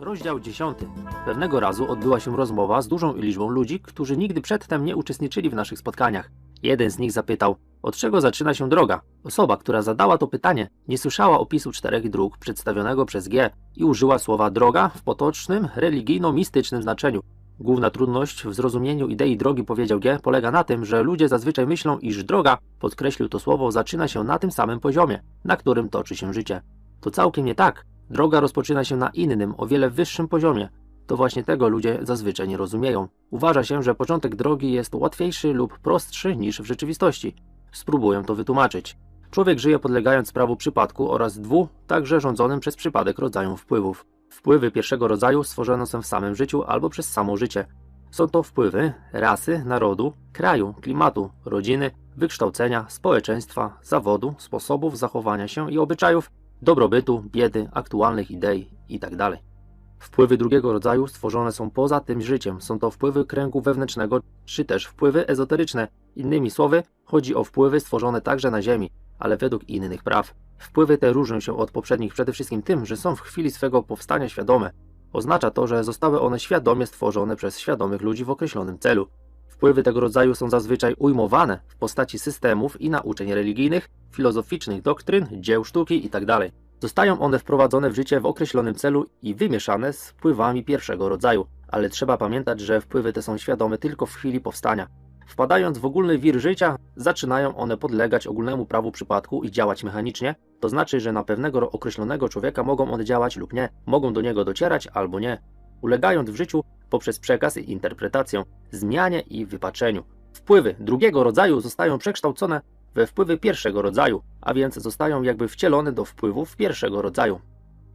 Rozdział 10. Pewnego razu odbyła się rozmowa z dużą liczbą ludzi, którzy nigdy przedtem nie uczestniczyli w naszych spotkaniach. Jeden z nich zapytał, od czego zaczyna się droga? Osoba, która zadała to pytanie, nie słyszała opisu czterech dróg przedstawionego przez G i użyła słowa droga w potocznym, religijno-mistycznym znaczeniu. Główna trudność w zrozumieniu idei drogi, powiedział G, polega na tym, że ludzie zazwyczaj myślą, iż droga, podkreślił to słowo, zaczyna się na tym samym poziomie, na którym toczy się życie. To całkiem nie tak. Droga rozpoczyna się na innym, o wiele wyższym poziomie. To właśnie tego ludzie zazwyczaj nie rozumieją. Uważa się, że początek drogi jest łatwiejszy lub prostszy niż w rzeczywistości. Spróbuję to wytłumaczyć. Człowiek żyje podlegając prawu przypadku oraz dwu, także rządzonym przez przypadek rodzajom wpływów. Wpływy pierwszego rodzaju stworzone są w samym życiu albo przez samo życie. Są to wpływy rasy, narodu, kraju, klimatu, rodziny, wykształcenia, społeczeństwa, zawodu, sposobów zachowania się i obyczajów, dobrobytu, biedy, aktualnych idei itd. Wpływy drugiego rodzaju stworzone są poza tym życiem. Są to wpływy kręgu wewnętrznego, czy też wpływy ezoteryczne. Innymi słowy, chodzi o wpływy stworzone także na Ziemi, ale według innych praw. Wpływy te różnią się od poprzednich przede wszystkim tym, że są w chwili swego powstania świadome. Oznacza to, że zostały one świadomie stworzone przez świadomych ludzi w określonym celu. Wpływy tego rodzaju są zazwyczaj ujmowane w postaci systemów i nauczeń religijnych, filozoficznych doktryn, dzieł sztuki itd. Zostają one wprowadzone w życie w określonym celu i wymieszane z wpływami pierwszego rodzaju, ale trzeba pamiętać, że wpływy te są świadome tylko w chwili powstania. Wpadając w ogólny wir życia, zaczynają one podlegać ogólnemu prawu przypadku i działać mechanicznie, to znaczy, że na pewnego określonego człowieka mogą one działać lub nie, mogą do niego docierać albo nie, ulegając w życiu poprzez przekaz i interpretację, zmianie i wypaczeniu. Wpływy drugiego rodzaju zostają przekształcone we wpływy pierwszego rodzaju, a więc zostają jakby wcielone do wpływów pierwszego rodzaju.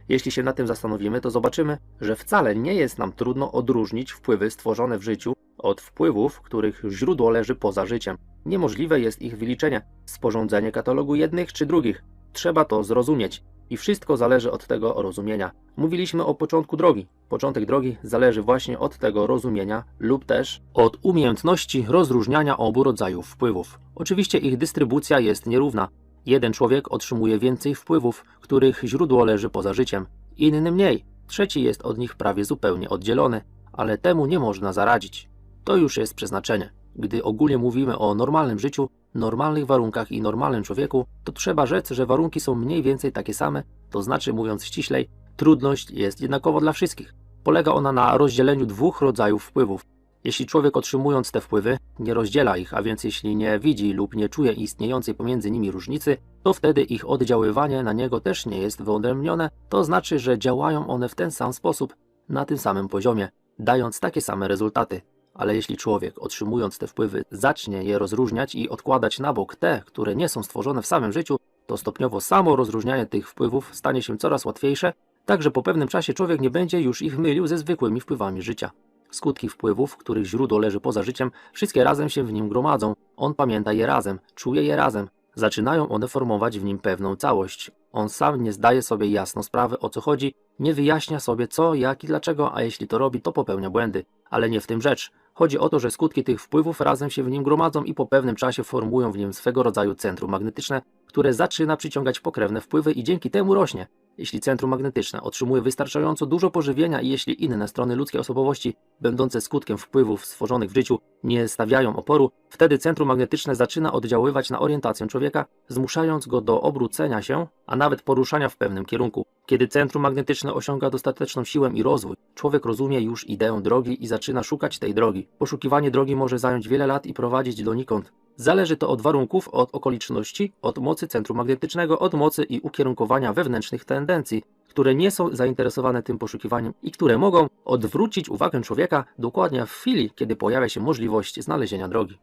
Jeśli się nad tym zastanowimy, to zobaczymy, że wcale nie jest nam trudno odróżnić wpływy stworzone w życiu od wpływów, których źródło leży poza życiem. Niemożliwe jest ich wyliczenie, sporządzenie katalogu jednych czy drugich. Trzeba to zrozumieć. I wszystko zależy od tego rozumienia. Mówiliśmy o początku drogi. Początek drogi zależy właśnie od tego rozumienia lub też od umiejętności rozróżniania obu rodzajów wpływów. Oczywiście ich dystrybucja jest nierówna. Jeden człowiek otrzymuje więcej wpływów, których źródło leży poza życiem, inny mniej. Trzeci jest od nich prawie zupełnie oddzielony, ale temu nie można zaradzić. To już jest przeznaczenie. Gdy ogólnie mówimy o normalnym życiu, normalnych warunkach i normalnym człowieku, to trzeba rzec, że warunki są mniej więcej takie same, to znaczy mówiąc ściślej, trudność jest jednakowo dla wszystkich. Polega ona na rozdzieleniu dwóch rodzajów wpływów. Jeśli człowiek otrzymując te wpływy nie rozdziela ich, a więc jeśli nie widzi lub nie czuje istniejącej pomiędzy nimi różnicy, to wtedy ich oddziaływanie na niego też nie jest wyodrębnione, to znaczy, że działają one w ten sam sposób, na tym samym poziomie, dając takie same rezultaty. Ale jeśli człowiek, otrzymując te wpływy, zacznie je rozróżniać i odkładać na bok te, które nie są stworzone w samym życiu, to stopniowo samo rozróżnianie tych wpływów stanie się coraz łatwiejsze, tak że po pewnym czasie człowiek nie będzie już ich mylił ze zwykłymi wpływami życia. Skutki wpływów, których źródło leży poza życiem, wszystkie razem się w nim gromadzą. On pamięta je razem, czuje je razem. Zaczynają one formować w nim pewną całość. On sam nie zdaje sobie jasno sprawy o co chodzi, nie wyjaśnia sobie co, jak i dlaczego, a jeśli to robi, to popełnia błędy. Ale nie w tym rzecz. Chodzi o to, że skutki tych wpływów razem się w nim gromadzą i po pewnym czasie formują w nim swego rodzaju centrum magnetyczne, które zaczyna przyciągać pokrewne wpływy i dzięki temu rośnie. Jeśli centrum magnetyczne otrzymuje wystarczająco dużo pożywienia i jeśli inne strony ludzkiej osobowości, będące skutkiem wpływów stworzonych w życiu, nie stawiają oporu, wtedy centrum magnetyczne zaczyna oddziaływać na orientację człowieka, zmuszając go do obrócenia się, a nawet poruszania w pewnym kierunku. Kiedy centrum magnetyczne osiąga dostateczną siłę i rozwój, człowiek rozumie już ideę drogi i zaczyna szukać tej drogi. Poszukiwanie drogi może zająć wiele lat i prowadzić donikąd. Zależy to od warunków, od okoliczności, od mocy centrum magnetycznego, od mocy i ukierunkowania wewnętrznych tendencji, które nie są zainteresowane tym poszukiwaniem i które mogą odwrócić uwagę człowieka dokładnie w chwili, kiedy pojawia się możliwość znalezienia drogi.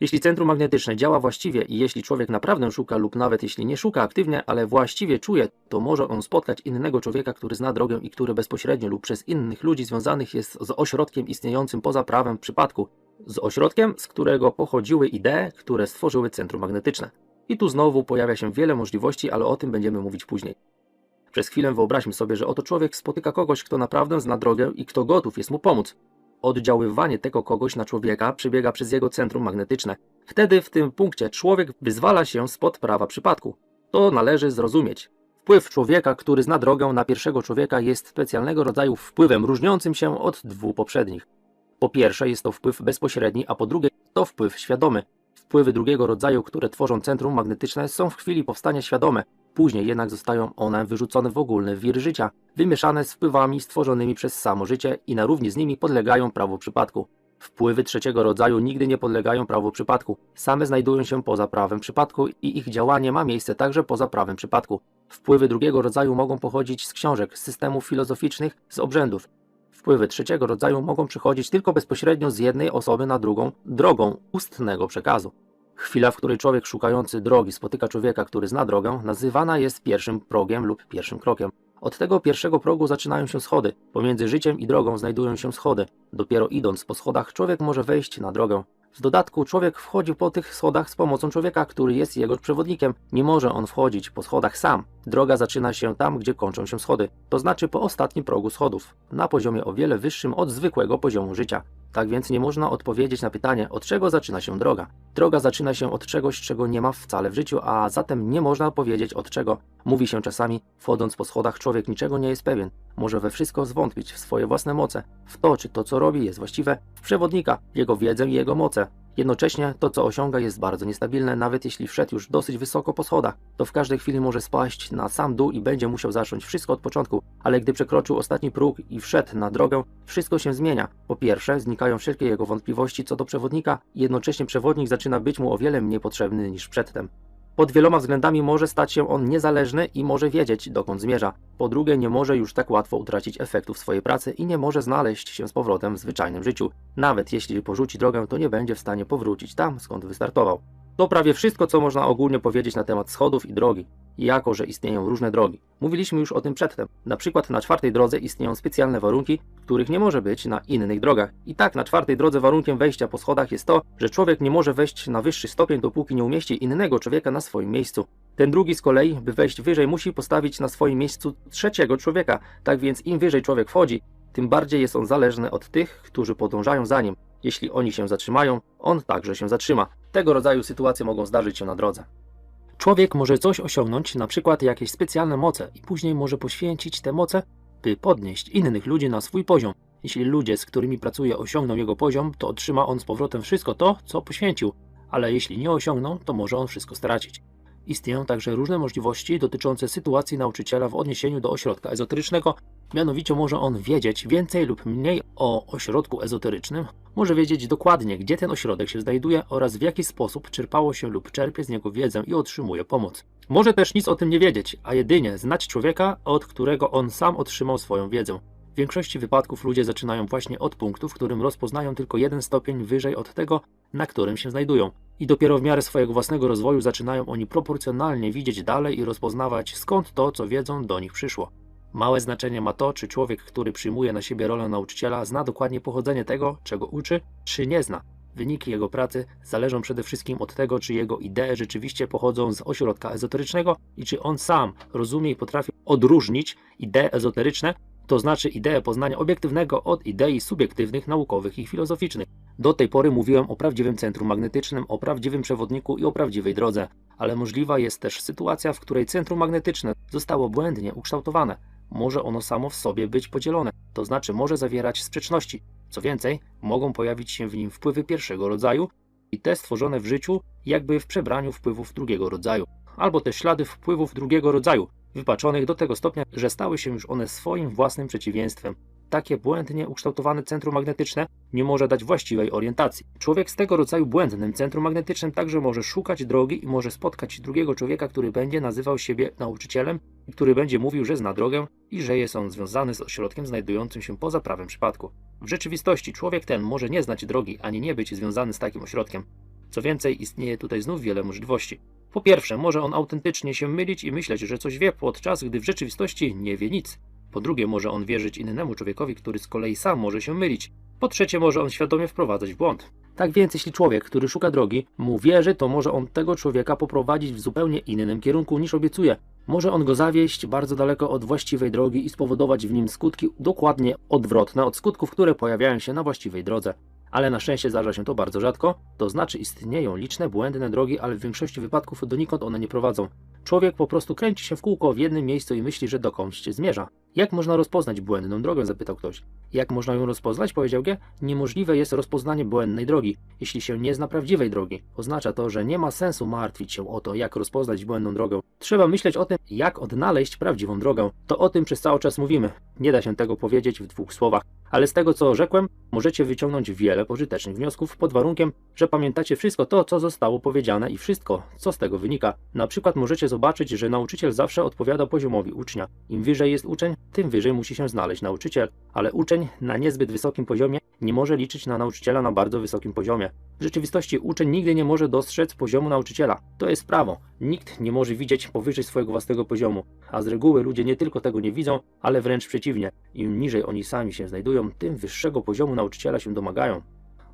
Jeśli centrum magnetyczne działa właściwie i jeśli człowiek naprawdę szuka lub nawet jeśli nie szuka aktywnie, ale właściwie czuje, to może on spotkać innego człowieka, który zna drogę i który bezpośrednio lub przez innych ludzi związanych jest z ośrodkiem istniejącym poza prawem w przypadku, z ośrodkiem, z którego pochodziły idee, które stworzyły centrum magnetyczne. I tu znowu pojawia się wiele możliwości, ale o tym będziemy mówić później. Przez chwilę wyobraźmy sobie, że oto człowiek spotyka kogoś, kto naprawdę zna drogę i kto gotów jest mu pomóc. Oddziaływanie tego kogoś na człowieka przebiega przez jego centrum magnetyczne. Wtedy w tym punkcie człowiek wyzwala się spod prawa przypadku. To należy zrozumieć. Wpływ człowieka, który zna drogę na pierwszego człowieka jest specjalnego rodzaju wpływem różniącym się od dwóch poprzednich. Po pierwsze jest to wpływ bezpośredni, a po drugie to wpływ świadomy. Wpływy drugiego rodzaju, które tworzą centrum magnetyczne są w chwili powstania świadome, później jednak zostają one wyrzucone w ogólny wir życia, wymieszane z wpływami stworzonymi przez samo życie i na równi z nimi podlegają prawu przypadku. Wpływy trzeciego rodzaju nigdy nie podlegają prawu przypadku, same znajdują się poza prawem przypadku i ich działanie ma miejsce także poza prawem przypadku. Wpływy drugiego rodzaju mogą pochodzić z książek, z systemów filozoficznych, z obrzędów. Wpływy trzeciego rodzaju mogą przychodzić tylko bezpośrednio z jednej osoby na drugą drogą ustnego przekazu. Chwila, w której człowiek szukający drogi spotyka człowieka, który zna drogę, nazywana jest pierwszym progiem lub pierwszym krokiem. Od tego pierwszego progu zaczynają się schody. Pomiędzy życiem i drogą znajdują się schody. Dopiero idąc po schodach, człowiek może wejść na drogę. W dodatku człowiek wchodzi po tych schodach z pomocą człowieka, który jest jego przewodnikiem. Nie może on wchodzić po schodach sam. Droga zaczyna się tam, gdzie kończą się schody, to znaczy po ostatnim progu schodów, na poziomie o wiele wyższym od zwykłego poziomu życia. Tak więc nie można odpowiedzieć na pytanie, od czego zaczyna się droga. Droga zaczyna się od czegoś, czego nie ma wcale w życiu, a zatem nie można powiedzieć od czego. Mówi się czasami, wchodząc po schodach, człowiek niczego nie jest pewien. Może we wszystko zwątpić, w swoje własne moce, w to, czy to, co robi, jest właściwe, w przewodnika, jego wiedzę i jego moce. Jednocześnie to, co osiąga, jest bardzo niestabilne, nawet jeśli wszedł już dosyć wysoko po schodach, to w każdej chwili może spaść na sam dół i będzie musiał zacząć wszystko od początku, ale gdy przekroczył ostatni próg i wszedł na drogę, wszystko się zmienia. Po pierwsze, znikają wszelkie jego wątpliwości co do przewodnika, i jednocześnie przewodnik zaczyna być mu o wiele mniej potrzebny niż przedtem. Pod wieloma względami może stać się on niezależny i może wiedzieć, dokąd zmierza. Po drugie, nie może już tak łatwo utracić efektów swojej pracy i nie może znaleźć się z powrotem w zwyczajnym życiu. Nawet jeśli porzuci drogę, to nie będzie w stanie powrócić tam, skąd wystartował. To prawie wszystko, co można ogólnie powiedzieć na temat schodów i drogi, jako że istnieją różne drogi. Mówiliśmy już o tym przedtem. Na przykład na czwartej drodze istnieją specjalne warunki, których nie może być na innych drogach. I tak na czwartej drodze warunkiem wejścia po schodach jest to, że człowiek nie może wejść na wyższy stopień, dopóki nie umieści innego człowieka na swoim miejscu. Ten drugi z kolei, by wejść wyżej, musi postawić na swoim miejscu trzeciego człowieka. Tak więc im wyżej człowiek wchodzi, tym bardziej jest on zależny od tych, którzy podążają za nim. Jeśli oni się zatrzymają, on także się zatrzyma. Tego rodzaju sytuacje mogą zdarzyć się na drodze. Człowiek może coś osiągnąć, na przykład jakieś specjalne moce, i później może poświęcić te moce, by podnieść innych ludzi na swój poziom. Jeśli ludzie, z którymi pracuje, osiągną jego poziom, to otrzyma on z powrotem wszystko to, co poświęcił, ale jeśli nie osiągną, to może on wszystko stracić. Istnieją także różne możliwości dotyczące sytuacji nauczyciela w odniesieniu do ośrodka ezoterycznego, mianowicie może on wiedzieć więcej lub mniej o ośrodku ezoterycznym, może wiedzieć dokładnie, gdzie ten ośrodek się znajduje oraz w jaki sposób czerpało się lub czerpie z niego wiedzę i otrzymuje pomoc. Może też nic o tym nie wiedzieć, a jedynie znać człowieka, od którego on sam otrzymał swoją wiedzę. W większości wypadków ludzie zaczynają właśnie od punktu, w którym rozpoznają tylko jeden stopień wyżej od tego, na którym się znajdują. I dopiero w miarę swojego własnego rozwoju zaczynają oni proporcjonalnie widzieć dalej i rozpoznawać skąd to, co wiedzą, do nich przyszło. Małe znaczenie ma to, czy człowiek, który przyjmuje na siebie rolę nauczyciela, zna dokładnie pochodzenie tego, czego uczy, czy nie zna. Wyniki jego pracy zależą przede wszystkim od tego, czy jego idee rzeczywiście pochodzą z ośrodka ezoterycznego i czy on sam rozumie i potrafi odróżnić idee ezoteryczne, to znaczy ideę poznania obiektywnego od idei subiektywnych, naukowych i filozoficznych. Do tej pory mówiłem o prawdziwym centrum magnetycznym, o prawdziwym przewodniku i o prawdziwej drodze, ale możliwa jest też sytuacja, w której centrum magnetyczne zostało błędnie ukształtowane. Może ono samo w sobie być podzielone, to znaczy może zawierać sprzeczności. Co więcej, mogą pojawić się w nim wpływy pierwszego rodzaju i te stworzone w życiu jakby w przebraniu wpływów drugiego rodzaju, albo też ślady wpływów drugiego rodzaju, wypaczonych do tego stopnia, że stały się już one swoim własnym przeciwieństwem. Takie błędnie ukształtowane centrum magnetyczne nie może dać właściwej orientacji. Człowiek z tego rodzaju błędnym centrum magnetycznym także może szukać drogi i może spotkać drugiego człowieka, który będzie nazywał siebie nauczycielem i który będzie mówił, że zna drogę i że jest on związany z ośrodkiem znajdującym się poza prawem przypadku. W rzeczywistości człowiek ten może nie znać drogi ani nie być związany z takim ośrodkiem. Co więcej, istnieje tutaj znów wiele możliwości. Po pierwsze, może on autentycznie się mylić i myśleć, że coś wie, podczas gdy w rzeczywistości nie wie nic. Po drugie, może on wierzyć innemu człowiekowi, który z kolei sam może się mylić. Po trzecie, może on świadomie wprowadzać w błąd. Tak więc, jeśli człowiek, który szuka drogi, mu wierzy, to może on tego człowieka poprowadzić w zupełnie innym kierunku niż obiecuje. Może on go zawieść bardzo daleko od właściwej drogi i spowodować w nim skutki dokładnie odwrotne od skutków, które pojawiają się na właściwej drodze. ale na szczęście zdarza się to bardzo rzadko, to znaczy istnieją liczne błędne drogi, ale w większości wypadków donikąd one nie prowadzą. Człowiek po prostu kręci się w kółko w jednym miejscu i myśli, że dokądś zmierza. Jak można rozpoznać błędną drogę? zapytał ktoś. Jak można ją rozpoznać? powiedział G. Niemożliwe jest rozpoznanie błędnej drogi, jeśli się nie zna prawdziwej drogi. Oznacza to, że nie ma sensu martwić się o to, jak rozpoznać błędną drogę. Trzeba myśleć o tym, jak odnaleźć prawdziwą drogę. To o tym przez cały czas mówimy. Nie da się tego powiedzieć w dwóch słowach. Ale z tego, co rzekłem, możecie wyciągnąć wiele pożytecznych wniosków pod warunkiem, że pamiętacie wszystko to, co zostało powiedziane i wszystko, co z tego wynika. Na przykład możecie zobaczyć, że nauczyciel zawsze odpowiada poziomowi ucznia. Im wyżej jest uczeń, tym wyżej musi się znaleźć nauczyciel, ale uczeń na niezbyt wysokim poziomie nie może liczyć na nauczyciela na bardzo wysokim poziomie. W rzeczywistości uczeń nigdy nie może dostrzec poziomu nauczyciela. To jest prawo. Nikt nie może widzieć powyżej swojego własnego poziomu, a z reguły ludzie nie tylko tego nie widzą, ale wręcz przeciwnie. Im niżej oni sami się znajdują, tym wyższego poziomu nauczyciela się domagają.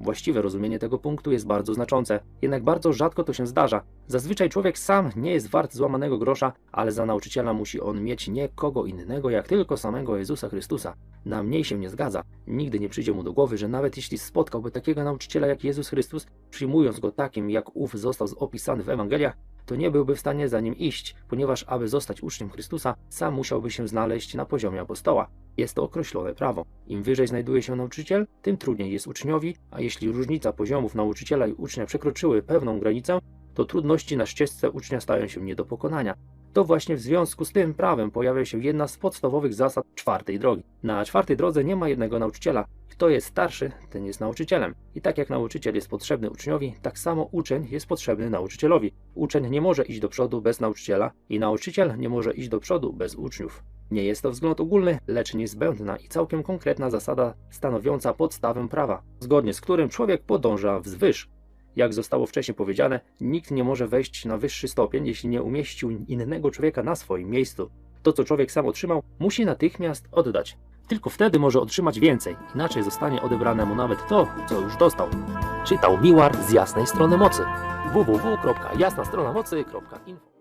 Właściwe rozumienie tego punktu jest bardzo znaczące, jednak bardzo rzadko to się zdarza. Zazwyczaj człowiek sam nie jest wart złamanego grosza, ale za nauczyciela musi on mieć nie kogo innego, jak tylko samego Jezusa Chrystusa. Na mniej się nie zgadza. Nigdy nie przyjdzie mu do głowy, że nawet jeśli spotkałby takiego nauczyciela jak Jezus Chrystus, przyjmując go takim, jak ów został opisany w Ewangeliach, to nie byłby w stanie za nim iść, ponieważ aby zostać uczniem Chrystusa, sam musiałby się znaleźć na poziomie apostoła. Jest to określone prawo. Im wyżej znajduje się nauczyciel, tym trudniej jest uczniowi, a jeśli różnica poziomów nauczyciela i ucznia przekroczyły pewną granicę, to trudności na ścieżce ucznia stają się nie do pokonania. To właśnie w związku z tym prawem pojawia się jedna z podstawowych zasad czwartej drogi. Na czwartej drodze nie ma jednego nauczyciela. Kto jest starszy, ten jest nauczycielem. I tak jak nauczyciel jest potrzebny uczniowi, tak samo uczeń jest potrzebny nauczycielowi. Uczeń nie może iść do przodu bez nauczyciela i nauczyciel nie może iść do przodu bez uczniów. Nie jest to wzgląd ogólny, lecz niezbędna i całkiem konkretna zasada stanowiąca podstawę prawa, zgodnie z którym człowiek podąża wzwyż. Jak zostało wcześniej powiedziane, nikt nie może wejść na wyższy stopień, jeśli nie umieścił innego człowieka na swoim miejscu. To, co człowiek sam otrzymał, musi natychmiast oddać. Tylko wtedy może otrzymać więcej, inaczej zostanie odebrane mu nawet to, co już dostał. Czytał Miłar z jasnej strony mocy. www.jasnastronamocy.info